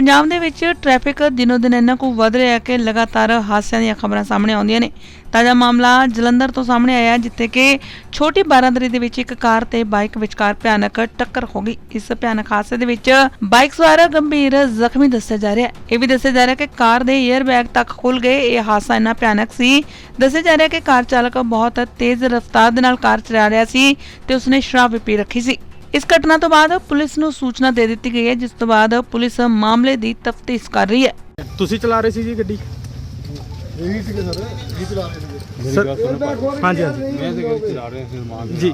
ਪੰਜਾਬ ਦੇ ਵਿੱਚ ਟ੍ਰੈਫਿਕ ਦਿਨੋ ਦਿਨ ਇੰਨਾ ਕੁ ਵੱਧ ਰਿਹਾ ਹੈ ਕਿ ਲਗਾਤਾਰ ਹਾਦਸਿਆਂ ਦੀਆਂ ਖਬਰਾਂ ਸਾਹਮਣੇ ਆਉਂਦੀਆਂ ਨੇ। ਤਾਜ਼ਾ ਮਾਮਲਾ ਜਲੰਧਰ ਤੋਂ ਸਾਹਮਣੇ ਆਇਆ ਜਿੱਥੇ ਕਿ ਛੋਟੀ ਬਾਰਾਂਦਰੀ ਦੇ ਵਿੱਚ ਇੱਕ ਕਾਰ ਤੇ ਬਾਈਕ ਵਿਚਕਾਰ ਭਿਆਨਕ ਟੱਕਰ ਹੋ ਗਈ। ਇਸ ਭਿਆਨਕ ਹਾਦਸੇ ਦੇ ਵਿੱਚ ਬਾਈਕ ਸਵਾਰ ਗੰਭੀਰ ਜ਼ਖਮੀ ਦੱਸਿਆ ਜਾ ਰਿਹਾ ਹੈ। ਇਹ ਵੀ ਦੱਸਿਆ ਜਾ ਰਿਹਾ ਕਿ ਕਾਰ ਦੇ 에ਅਰ ਬੈਗ ਤੱਕ ਖੁੱਲ ਗਏ। ਇਹ ਹਾਦਸਾ ਇੰਨਾ ਭਿਆਨਕ ਸੀ। ਦੱਸਿਆ ਜਾ ਰਿਹਾ ਕਿ ਕਾਰ ਚਾਲਕ ਬਹੁਤ ਤੇਜ਼ ਰਫ਼ਤਾਰ ਦੇ ਨਾਲ ਕਾਰ ਚਲਾ ਰਿਹਾ ਸੀ ਤੇ ਉਸਨੇ ਸ਼ਰਾਬ ਵੀ ਪੀ ਰੱਖੀ ਸੀ। ਇਸ ਘਟਨਾ ਤੋਂ ਬਾਅਦ ਪੁਲਿਸ ਨੂੰ ਸੂਚਨਾ ਦੇ ਦਿੱਤੀ ਗਈ ਹੈ ਜਿਸ ਤੋਂ ਬਾਅਦ ਪੁਲਿਸ ਮਾਮਲੇ ਦੀ ਤਫਤੀਸ਼ ਕਰ ਰਹੀ ਹੈ। ਤੁਸੀਂ ਚਲਾ ਰਹੇ ਸੀ ਜੀ ਗੱਡੀ? ਇਹੀ ਸੀਗੇ ਸਰ ਜੀ ਚਲਾ ਰਹੇ ਸੀਗੇ। ਸਰ ਹਾਂਜੀ ਹਾਂਜੀ। ਮੈਂ ਤੇ ਚਲਾ ਰਿਹਾ ਸੀ ਮਾਂ ਦੇ ਜੀ।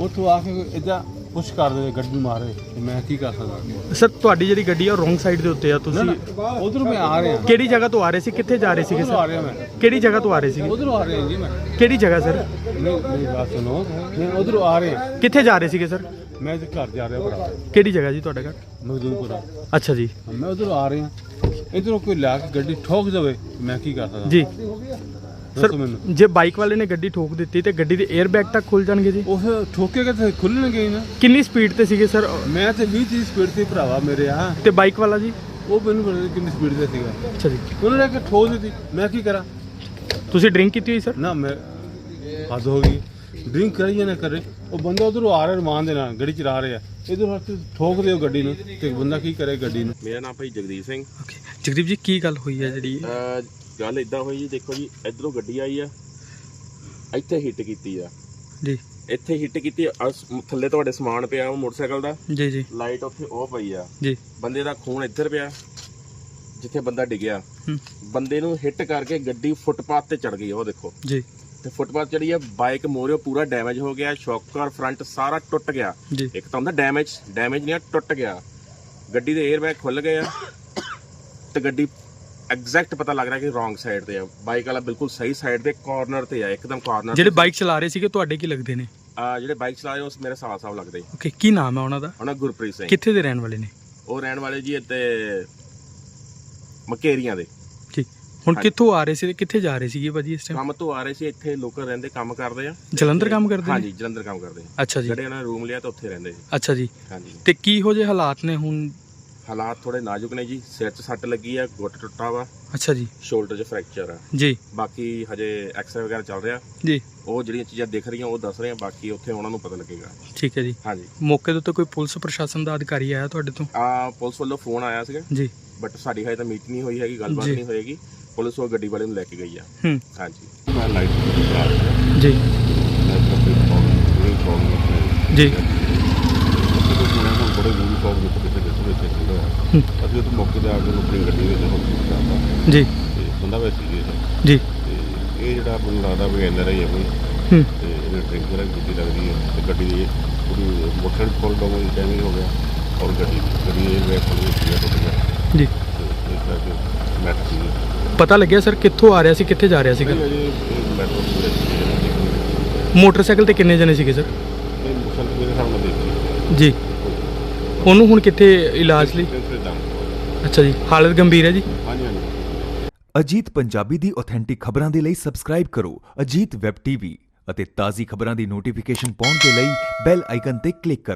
ਉੱਥੋਂ ਆ ਕੇ ਇਦਾਂ ਪੁਸ਼ ਕਰ ਦੇ ਗੱਡੀ ਮਾਰੇ ਤੇ ਮੈਂ ਕੀ ਕਰ ਸਕਦਾ? ਸਰ ਤੁਹਾਡੀ ਜਿਹੜੀ ਗੱਡੀ ਆ ਰੋਂਗ ਸਾਈਡ ਦੇ ਉੱਤੇ ਆ ਤੁਸੀਂ ਉਧਰੋਂ ਮੈਂ ਆ ਰਿਹਾ। ਕਿਹੜੀ ਜਗ੍ਹਾ ਤੋਂ ਆ ਰਹੇ ਸੀ? ਕਿੱਥੇ ਜਾ ਰਹੇ ਸੀਗੇ ਆ ਸਰ? ਰਿਹਾ ਮੈਂ। ਕਿਹੜੀ ਜਗ੍ਹਾ ਤੋਂ ਆ ਰਹੇ ਸੀਗੇ? ਉਧਰੋਂ ਆ ਰਿਹਾ ਜੀ ਮੈਂ। ਕਿਹੜੀ ਜਗ੍ਹਾ ਸਰ? ਨਹੀਂ ਮੇਰੀ ਬਾਤ ਸੁਣੋ। ਮੈਂ ਉਧਰੋਂ ਆ ਰਿਹਾ। ਕਿੱਥੇ ਜਾ ਰਹੇ ਸੀਗੇ ਸਰ? ਮੈਂ ਤੇ ਘਰ ਜਾ ਰਿਹਾ ਭਰਾ। ਕਿਹੜੀ ਜਗ੍ਹਾ ਜੀ ਤੁਹਾਡਾ ਘਰ? ਮਖਦੂਮਪੁਰਾ ਅੱਛਾ ਜੀ। ਮੈਂ ਉਧਰੋਂ ਆ ਰਿਹਾ। ਇਧਰੋਂ ਕੋਈ ਲਿਆ ਕੇ ਗੱਡੀ ਠੋਕ ਦੇਵੇ ਮੈਂ ਕੀ ਕਰ ਸਕਦਾ? ਜੀ। ਸਰ ਦੱਸੋ ਮੈਨੂੰ। ਜੇ ਬਾਈਕ ਵਾਲੇ ਨੇ ਗੱਡੀ ਠੋਕ ਦਿੱਤੀ ਤੇ ਗੱਡੀ ਦੇ 에ਅਰ ਬੈਗ ਤੱਕ ਖੁੱਲ ਜਾਣਗੇ ਜੀ? ਉਸ ਠੋਕੇਗਾ ਤੇ ਖੁੱਲਣਗੇ ਹੀ ਨਾ। ਕਿੰਨੀ ਸਪੀਡ ਤੇ ਸੀਗੇ ਸਰ ਮੈਂ ਤੇ 20 30 ਸਪੀਡ ਤੇ ਭਰਾਵਾ ਮੇਰੇ ਆ। ਤੇ ਬਾਈਕ ਵਾਲਾ ਜੀ? ਉਹ ਮੈਨੂੰ ਪਤਾ ਨਹੀਂ ਕਿੰਨੀ ਸਪੀਡ ਤੇ ਸੀਗਾ। ਅੱਛਾ ਜੀ। ਉਹਨਾਂ ਨੇ ਕਿ ਠੋਕ ਦਿੱਤੀ। ਮੈਂ ਕੀ ਕਰਾਂ? ਤੁਸੀਂ ਡਰਿੰਕ ਕੀਤੀ ਹੋਈ ਸਰ ਨਾ ਮੈਂ ਹੱਦ ਹੋ ਗਈ। ਡਰਿੰਕ ਕਰੀ ਜਾਂ ਨਾ ਕਰੇ। ਉਹ ਬੰਦਾ ਉਧਰੋਂ ਆ ਰਿਹਾ ਰਮਾਨ ਦੇ ਨਾਲ ਗੱਡੀ ਚਲਾ ਰਿਹਾ। ਇਧਰ ਹੱਥ ਠੋਕ ਦਿਓ ਗੱਡੀ ਨੂੰ ਤੇ ਬੰਦਾ ਕੀ ਕਰੇ ਗੱਡੀ ਨੂੰ? ਮੇਰਾ ਨਾਮ ਭਾਈ ਜਗਦੀਪ ਸਿੰਘ। ਜਗਦੀਪ ਜੀ ਕੀ ਗੱਲ ਹੋਈ ਹੈ ਜਿਹੜੀ? ਅਹ ਗੱਲ ਇਦਾਂ ਹੋਈ ਜੀ ਦੇਖੋ ਜੀ ਇਧਰੋਂ ਗੱਡੀ ਆਈ ਆ ਇੱਥੇ ਹਿੱਟ ਕੀਤੀ ਆ। ਜੀ। ਇੱਥੇ ਹਿੱਟ ਕੀਤੀ ਆ, ਆਹ ਸ- ਥੱਲੇ ਤੁਹਾਡੇ ਸਮਾਨ ਪਿਆ ਉਹ ਮੋਟਰਸਾਈਕਲ ਦਾ। ਜੀ ਜੀ। ਲਾਈਟ ਉੱਥੇ ਉਹ ਪਈ ਆ। ਜੀ। ਬੰਦੇ ਦਾ ਖੂਨ ਇੱਧਰ ਪਿਆ ਜਿੱਥੇ ਬੰਦਾ ਡਿੱਗਿਆ। ਹੂੰ, ਬੰਦੇ ਨੂੰ ਹਿੱਟ ਕਰਕੇ ਗੱਡੀ ਫੁੱਟਪਾਥ ਤੇ ਚੜ ਗਈ ਉਹ ਦੇਖੋ। ਜੀ। ਤੇ ਫੁੱਟਪਾਥ ਚੜੀ ਆ ਬਾਈਕ ਮੋਰਿਓ ਪੂਰਾ ਡੈਮੇਜ ਹੋ ਗਿਆ ਸ਼ੌਕਰ ਫਰੰਟ ਸਾਰਾ ਟੁੱਟ ਗਿਆ। ਜੀ। ਇੱਕ ਤਾਂ ਹੁੰਦਾ ਡੈਮੇਜ ਡੈਮੇਜ ਨਹੀਂ ਆ ਟੁੱਟ ਗਿਆ। ਗੱਡੀ ਦੇ 에ਅਰ ਬੈਗ ਖੁੱਲ ਗਏ ਆ। ਤੇ ਗੱਡੀ ਐਗਜ਼ੈਕਟ ਪਤਾ ਲੱਗ ਰਿਹਾ ਕਿ ਰੋਂਗ ਸਾਈਡ ਤੇ ਆ। ਬਾਈਕ ਵਾਲਾ ਬਿਲਕੁਲ ਸਹੀ ਸਾਈਡ ਤੇ ਕਾਰਨਰ ਤੇ ਆ ਇੱਕਦਮ ਕਾਰਨਰ ਜਿਹੜੇ ਬਾਈਕ ਚਲਾ ਰਹੇ ਸੀਗੇ ਤੁਹਾਡੇ ਕੀ ਲੱਗਦੇ ਨੇ? ਆ ਜਿਹੜੇ ਬਾਈਕ ਚਲਾ ਰਹੇ ਉਸ ਮੇਰੇ ਸਾਹ ਸਾਹ ਲੱਗਦੇ ਓਕੇ ਕੀ ਨਾਮ ਹੈ ਉਹਨਾਂ ਦਾ? ਉਹਨਾਂ ਗੁਰਪ੍ਰੀਤ ਸਿੰਘ। ਕਿੱਥੇ ਦੇ ਰਹਿਣ ਵਾਲੇ ਨੇ? ਉਹ ਰਹਿਣ ਵਾਲੇ ਜੀ ਇੱਥੇ ਮਕੇਰੀਆਂ ਦੇ। ਜੀ ਹੁਣ। ਕਿੱਥੋਂ ਆ ਰਹੇ ਸੀ ਤੇ ਕਿੱਥੇ ਜਾ ਰਹੇ ਸੀਗੇ ਭਾਜੀ ਇਸ ਟਾਈਮ ਕੰਮ ਤੋਂ ਆ ਰਹੇ ਸੀ ਇੱਥੇ ਲੋਕਲ ਰਹਿੰਦੇ ਕੰਮ ਕਰਦੇ ਆ। ਜਲੰਧਰ ਕੰਮ ਕਰਦੇ ਨੇ? ਹਾਂਜੀ ਜਲੰਧਰ ਕੰਮ ਕਰਦੇ ਆ। ਅੱਛਾ ਜੀ। ਜਿਹੜੇ ਉਹਨਾਂ ਨੇ ਰੂਮ ਲਿਆ ਤਾਂ ਉੱਥੇ ਰਹਿੰਦੇ ਸੀ। ਅੱਛਾ ਜੀ। ਹਾਂਜੀ। ਤੇ ਕੀ ਹੋ ਜੇ ਹਾਲਾਤ ਨੇ ਹੁਣ ਹਾਲਾਤ ਥੋੜੇ ਨਾਜ਼ੁਕ ਨੇ ਜੀ ਸਿਰ 'ਚ ਸੱਟ ਲੱਗੀ ਆ ਗੁੱਟ ਟੁੱਟਾ ਵਾ। ਅੱਛਾ ਜੀ। ਸ਼ੋਲਡਰ 'ਚ ਫ੍ਰੈਕਚਰ ਆ। ਜੀ। ਬਾਕੀ ਹਜੇ ਐਕਸਰੇ ਵਗੈਰਾ ਚੱਲ ਰਿਹਾ। ਜੀ। ਉਹ ਜਿਹੜੀਆਂ ਚੀਜ਼ਾਂ ਦਿਖ ਰਹੀਆਂ ਉਹ ਦੱਸ ਰਹੇ ਆ ਬਾਕੀ ਉੱਥੇ ਉਹਨਾਂ ਨੂੰ ਪਤਾ ਲੱਗੇਗਾ। ਠੀਕ ਹੈ ਜੀ। ਹਾਂਜੀ। ਮੌਕੇ ਦੇ ਉੱਤੇ ਕੋਈ ਪੁਲਿਸ ਪ੍ਰਸ਼ਾਸਨ ਦਾ ਅਧਿਕਾਰੀ ਆਇਆ ਤੁਹਾਡੇ ਤੋਂ? ਆ ਪੁਲਿਸ ਵੱਲੋਂ ਫੋਨ ਆਇਆ ਸੀਗਾ। ਜੀ। ਬਟ ਸਾਡੀ ਹਜੇ ਤਾਂ ਮੀਟ ਨਹੀਂ ਹੋਈ ਹੈਗੀ ਗੱਲਬਾਤ ਜੀ। ਨਹੀਂ ਹੋਏਗੀ। ਪੁਲਿਸ ਉਹ ਗੱਡੀ ਵਾਲੇ ਨੂੰ ਲੈ ਕੇ ਗਈ ਆ। ਹੂੰ। ਹਾਂਜੀ। ਮੈਂ ਲਾਈਟ ਚਲਾ ਰਿਹਾ। ਜੀ। ਮੈਂ ਕੋਈ ਪ੍ਰੋਬਲਮ ਕੋਈ ਪ੍ਰੋਬਲਮ ਜੀ। ਬੜੇ ਮੂਵੀ ਸੌਂਗ ਵਿੱਚ ਕਿਤੇ ਕਿਤੇ ਵਿੱਚ ਐਕਸੀਡੈਂਟ ਹੋਇਆ ਹੂੰ, ਅਸੀਂ ਉੱਥੇ ਮੌਕੇ ਤੇ ਆ ਕੇ ਆਪਣੀ ਗੱਡੀ ਵਿੱਚ ਹਸਪੀਟਲ ਜਾਂਦਾ ਜੀ। ਤੇ ਬੰਦਾ ਵੈਸੇ ਹੀ ਹੈ। ਜੀ। ਤੇ ਇਹ ਜਿਹੜਾ ਮੈਨੂੰ ਲੱਗਦਾ ਵੀ ਐਨਰ ਹੀ ਹੈ ਕੋਈ ਹੂੰ। ਤੇ ਇਹਨੇ ਡਰਿੰਕ ਵਗੈਰਾ ਕੀਤੀ ਲੱਗਦੀ ਹੈ। ਤੇ ਗੱਡੀ ਦੀ ਪੂਰੀ ਮੋਟਰ ਕੋਲ ਡੋਮੇ ਡੈਮੇਜ ਹੋ ਗਿਆ ਔਰ ਗੱਡੀ ਗੱਡੀ ਇਹ ਵੇ ਕੋਲ ਵਿੱਚ ਟੁੱਟ ਗਿਆ। ਜੀ। ਤੇ ਇਸ ਕਰਕੇ ਮੈਟਰ ਸੀ ਪਤਾ ਲੱਗਿਆ ਸਰ ਕਿੱਥੋਂ ਆ ਰਿਹਾ ਸੀ ਕਿੱਥੇ ਜਾ ਰਿਹਾ ਸੀਗਾ? ਮੋਟਰਸਾਈਕਲ ਤੇ ਕਿੰਨੇ ਜਣੇ ਸੀਗੇ ਸਰ? ਜੀ। ਉਹਨੂੰ ਹੁਣ ਕਿੱਥੇ ਇਲਾਜ ਲਈ? ਅੱਛਾ ਜੀ ਹਾਲਤ ਗੰਭੀਰ ਹੈ ਜੀ? ਹਾਂਜੀ ਹਾਂਜੀ। ਅਜੀਤ ਪੰਜਾਬੀ ਦੀ ਆਥੈਂਟਿਕ ਖਬਰਾਂ ਦੇ ਲਈ ਸਬਸਕ੍ਰਾਈਬ ਕਰੋ ਅਜੀਤ ਵੈਬ ਟੀਵੀ ਅਤੇ ਤਾਜ਼ੀ ਖਬਰਾਂ ਦੀ ਨੋਟੀਫਿਕੇਸ਼ਨ ਪਾਉਣ ਦੇ ਲਈ ਬੈਲ ਆਈਕਨ ਤੇ ਕਲਿੱਕ ਕਰੋ।